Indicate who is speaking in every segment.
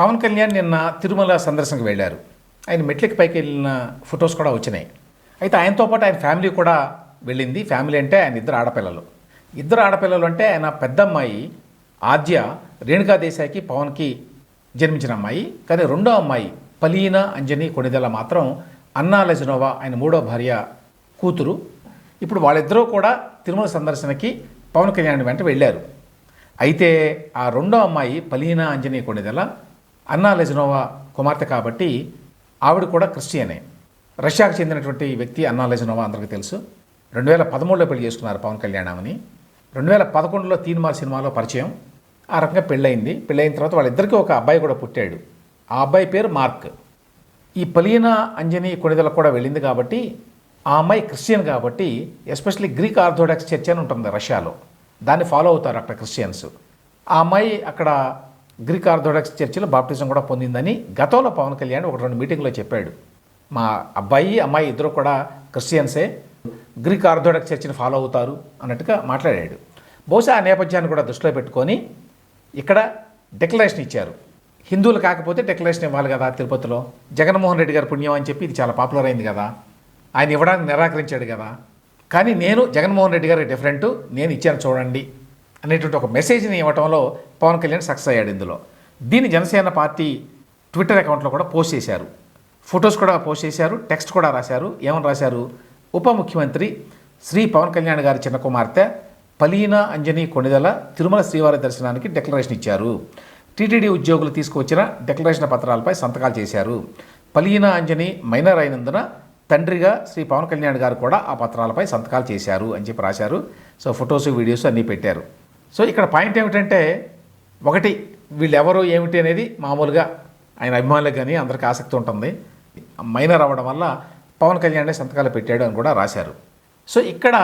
Speaker 1: పవన్ కళ్యాణ్ నిన్న తిరుమల సందర్శనకు వెళ్ళారు. ఆయన మెట్లకి పైకి వెళ్ళిన ఫొటోస్ కూడా వచ్చినాయి. అయితే ఆయనతో పాటు ఆయన ఫ్యామిలీ కూడా వెళ్ళింది. ఫ్యామిలీ అంటే ఆయన ఇద్దరు ఆడపిల్లలు. ఇద్దరు ఆడపిల్లలు అంటే ఆయన పెద్ద అమ్మాయి ఆద్య రేణుకా దేశాయికి పవన్కి జన్మించిన అమ్మాయి. కానీ రెండో అమ్మాయి పలీనా అంజని కొణిదెల మాత్రం అన్నా లెజనోవా ఆయన మూడో భార్య కూతురు. ఇప్పుడు వాళ్ళిద్దరూ కూడా తిరుమల సందర్శనకి పవన్ కళ్యాణ్ వెంట వెళ్ళారు. అయితే ఆ రెండో అమ్మాయి పలీనా అంజనీ కొణిదెల అన్నా లెజనోవా కుమార్తె కాబట్టి ఆవిడ కూడా క్రిస్టియనే. రష్యాకు చెందినటువంటి వ్యక్తి అన్నా లెజనోవా అందరికీ తెలుసు. రెండు వేల పదమూడులో పెళ్ళి చేసుకున్నారు పవన్ కళ్యాణ్ ఆమెని. రెండు వేల పదకొండులో తీన్మార్ సినిమాలో పరిచయం. ఆ రకంగా పెళ్ళయింది. పెళ్ళయిన తర్వాత వాళ్ళిద్దరికీ ఒక అబ్బాయి కూడా పుట్టాడు. ఆ అబ్బాయి పేరు మార్క్. ఈ పలీనా అంజని కొణిదల కూడా వెళ్ళింది కాబట్టి ఆ అమ్మాయి క్రిస్టియన్ కాబట్టి ఎస్పెషల్లీ గ్రీక్ ఆర్థోడాక్స్ చర్చ్ అని ఉంటుంది రష్యాలో. దాన్ని ఫాలో అవుతారు అక్కడ క్రిస్టియన్స్. ఆ అమ్మాయి అక్కడ గ్రీక్ ఆర్థోడాక్స్ చర్చిలో బాప్టిజం కూడా పొందిందని గతంలో పవన్ కళ్యాణ్ ఒక రెండు మీటింగ్లో చెప్పాడు. మా అబ్బాయి అమ్మాయి ఇద్దరు కూడా క్రిస్టియన్సే గ్రీక్ ఆర్థోడాక్స్ చర్చిని ఫాలో అవుతారు అన్నట్టుగా మాట్లాడాడు. బహుశా ఆ నేపథ్యాన్ని కూడా దృష్టిలో పెట్టుకొని ఇక్కడ డిక్లరేషన్ ఇచ్చారు. హిందువులు కాకపోతే డిక్లరేషన్ ఇవ్వాలి కదా తిరుపతిలో. జగన్మోహన్ రెడ్డి గారి పుణ్యం అని చెప్పి ఇది చాలా పాపులర్ అయింది కదా. ఆయన ఇవ్వడానికి నిరాకరించాడు కదా. కానీ నేను జగన్మోహన్ రెడ్డి గారి డిఫరెంట్ నేను ఇచ్చాను చూడండి. అనేటువంటి ఒక మెసేజ్ని ఇవ్వడంలో పవన్ కళ్యాణ్ సక్సెస్ అయ్యాడు ఇందులో. దీన్ని జనసేన పార్టీ ట్విట్టర్ అకౌంట్లో కూడా పోస్ట్ చేశారు. ఫొటోస్ కూడా పోస్ట్ చేశారు టెక్స్ట్ కూడా రాశారు. ఏమని రాశారు? ఉప ముఖ్యమంత్రి శ్రీ పవన్ కళ్యాణ్ గారి చిన్న కుమార్తె పలీనా అంజనీ కొణిదల తిరుమల శ్రీవారి దర్శనానికి డిక్లరేషన్ ఇచ్చారు. టీటీడీ ఉద్యోగులు తీసుకువచ్చిన డిక్లరేషన్ పత్రాలపై సంతకాలు చేశారు. పలీనా అంజని మైనర్ అయినందున తండ్రిగా శ్రీ పవన్ కళ్యాణ్ గారు కూడా ఆ పత్రాలపై సంతకాలు చేశారు అని చెప్పి రాశారు. సో ఫొటోస్ వీడియోస్ అన్నీ పెట్టారు. సో ఇక్కడ పాయింట్ ఏమిటంటే ఒకటి వీళ్ళెవరు ఏమిటి అనేది మామూలుగా ఆయన అభిమానులకు కానీ అందరికి ఆసక్తి ఉంటుంది. మైనర్ అవ్వడం వల్ల పవన్ కళ్యాణ్ సంతకాలు పెట్టాడు అని కూడా రాశారు. సో ఇక్కడ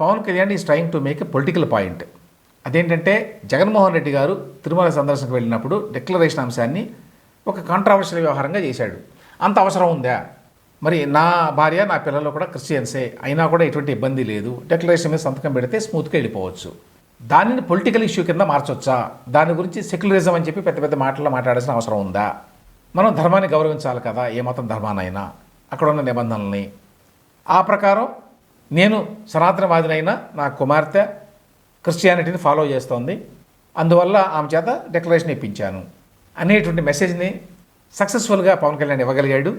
Speaker 1: Pawan Kalyan is trying to make a political point. అదేంటంటే జగన్మోహన్ రెడ్డి గారు తిరుమల సందర్శనకు వెళ్ళినప్పుడు డిక్లరేషన్ అంశాన్ని ఒక కాంట్రవర్షియల్ వ్యవహారంగా చేశాడు. అంత అవసరం ఉందా? మరి నా భార్య నా పిల్లలు కూడా క్రిస్టియన్సే అయినా కూడా ఎటువంటి ఇబ్బంది లేదు. డిక్లరేషన్ మీద సంతకం పెడితే స్మూత్గా వెళ్ళిపోవచ్చు. దానిని పొలిటికల్ ఇష్యూ కింద మార్చొచ్చా? దాని గురించి సెక్యులరిజం అని చెప్పి పెద్ద పెద్ద మాటల్లో మాట్లాడాల్సిన అవసరం ఉందా? మనం ధర్మాన్ని గౌరవించాలి కదా ఏ మతం ధర్మానైనా అక్కడ ఉన్న నిబంధనల్ని. ఆ ప్రకారం నేను సనాతనవాదినైనా నా కుమార్తె క్రిస్టియానిటీని ఫాలో చేస్తోంది. అందువల్ల ఆమె చేత డిక్లరేషన్ ఇప్పించాను. అనేటువంటి మెసేజ్ని సక్సెస్ఫుల్గా పవన్ కళ్యాణ్ ఇవ్వగలిగాడు.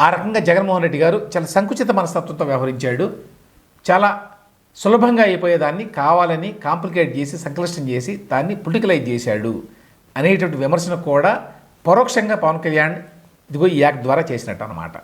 Speaker 1: ఆ రకంగా జగన్మోహన్ రెడ్డి గారు చాలా సంకుచిత మనస్తత్వంతో వ్యవహరించాడు. చాలా సులభంగా అయిపోయేదాన్ని కావాలని కాంప్లికేట్ చేసి సంక్లిష్టం చేసి దాన్ని పొలిటికలైజ్ చేశాడు అనేటువంటి విమర్శను కూడా పరోక్షంగా పవన్ కళ్యాణ్ ఇదిగో ఈ యాక్ట్ ద్వారా చేసినట్టు అనమాట